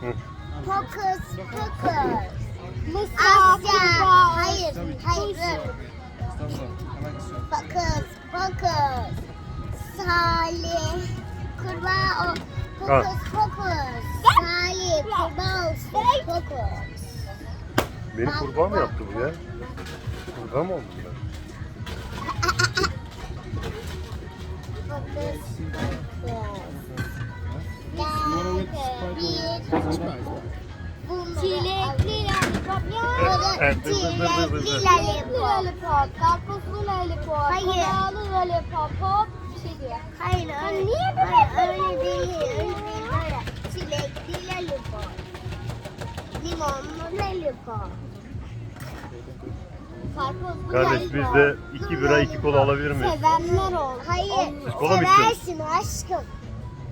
Pokus pokus. Mısra, Asya. Hayır. Hayır. dur. Pokus pokus. Salih. Kurbağa o. Pokus pokus. Salih kurbağa olsun. Pokus. Beni kurbağa mı yaptı bu ya? Kurbağa mı oldum ben? Pokus pokus. Çilekli lollipop. Evet, dur, dur, dur, dur, dur. Çilekli lollipop. lollipop, karpuzlu lollipop, Hayır. kınallı lollipop, hop bir şey diyor. Hayır öyle, niye böyle hayır, öyle değil. Öyle değil. Böyle. Çilekli lollipop. Limonlu lollipop. Karpuzlu Kardeş biz de iki bira iki kola alabilir miyiz? Sevenler oldu. Hayır. Siz kola mı istiyorsunuz? Seversin aşkım.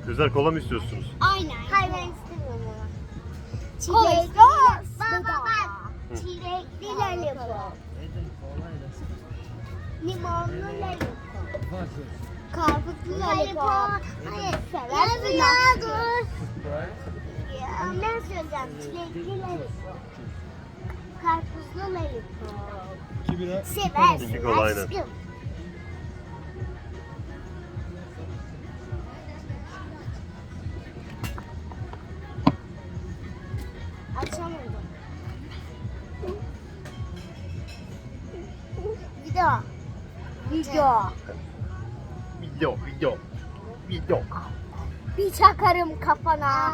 Kızlar kola mı istiyorsunuz? Aynen. Hayır ben istemiyorum Çilekli. Baba bak. Çilekli lollipop. Limonlu lollipop. Karpuzlu Lollipop. Hayır. Seversin. Ya, ben söyleyeceğim. Çilekli lollipop. Karpuzlu lollipop. Seversin aşkım. Açamadım. Bir daha. Video. Video, video, video. Bir çakarım kafana.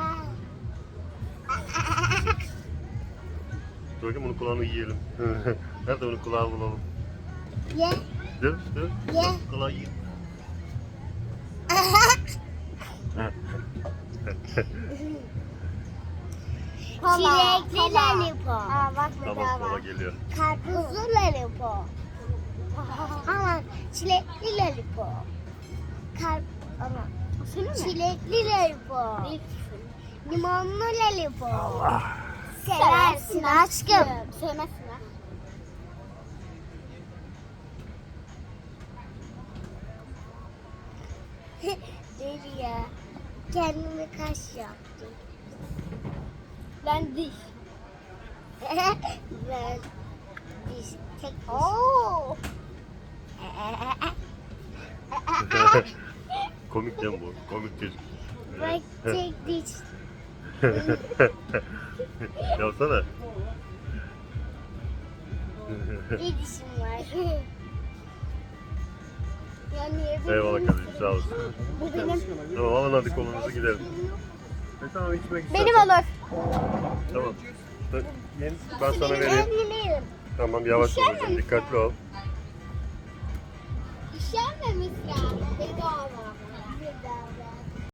Dur bakayım bunun kulağını yiyelim. Nerede bunun kulağını bulalım? Ye, Dur, dur. ye. Kulağı yiyin. Kola, Çilekli kola. lollipop. Aa bak Tamam bedava. kola geliyor. Karpuzlu lollipop. Ama çilekli lollipop. Kar ama Senin mi? çilekli lollipop. Limonlu lollipop. Ah, Seversin aşkım. Sevmezsin ha. Deli ya. Kendime kaş yaptım. Ben diş. ben diş tek diş. Oo. Komik değil mi bu? Komik çocuk. Bak tek diş. Yapsana. Bir dişim var. Ya niye bu Eyvallah kardeşim sağ olasın. Bu benim. Tamam alın hadi kolunuzu gidelim. E tamam içmek istersen. Benim olur. Tamam. Yeni, ben sana vereyim. Tamam yavaş babacığım dikkatli ol. İşenmemiş ya. Bedava. Bedava.